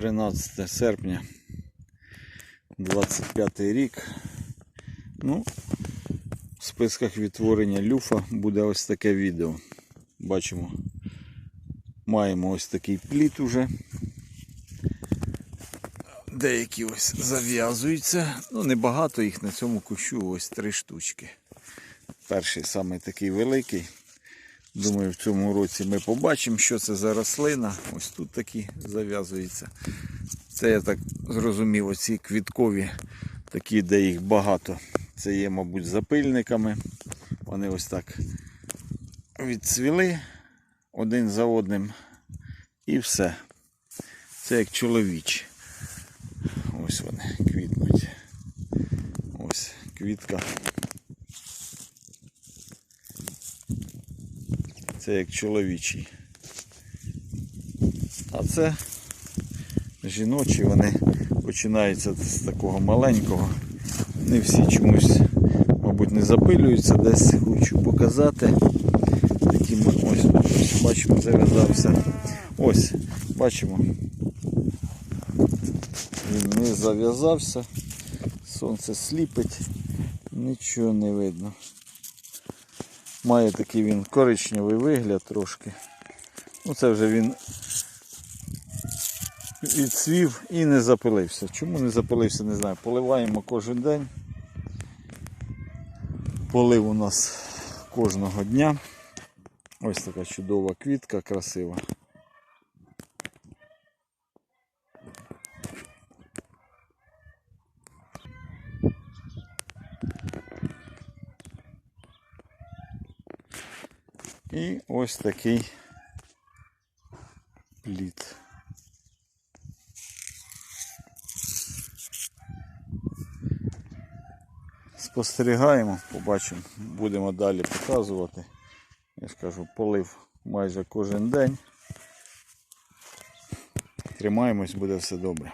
13 серпня 25 рік. Ну, в списках відтворення люфа буде ось таке відео. Бачимо, маємо ось такий пліт уже. Деякі ось зав'язуються. Ну, небагато їх на цьому кущу, ось три штучки. Перший саме такий великий. Думаю, в цьому році ми побачимо, що це за рослина. Ось тут такі зав'язуються. Це я так зрозумів, оці квіткові, такі, де їх багато. Це є, мабуть, запильниками. Вони ось так відцвіли один за одним. І все. Це як чоловічі. Ось вони квітнуть. Ось квітка. Це як чоловічий. А це жіночі, вони починаються з такого маленького. Не всі чомусь, мабуть, не запилюються, десь хочу показати. Такі ось, ось бачимо, зав'язався. Ось, бачимо. Він не зав'язався, сонце сліпить, нічого не видно. Має такий він коричневий вигляд трошки. Ну це вже він відсвів і не запилився. Чому не запилився, не знаю. Поливаємо кожен день. Полив у нас кожного дня. Ось така чудова квітка, красива. І ось такий плід. Спостерігаємо, побачимо, будемо далі показувати. Я ж кажу, полив майже кожен день. Тримаємось, буде все добре.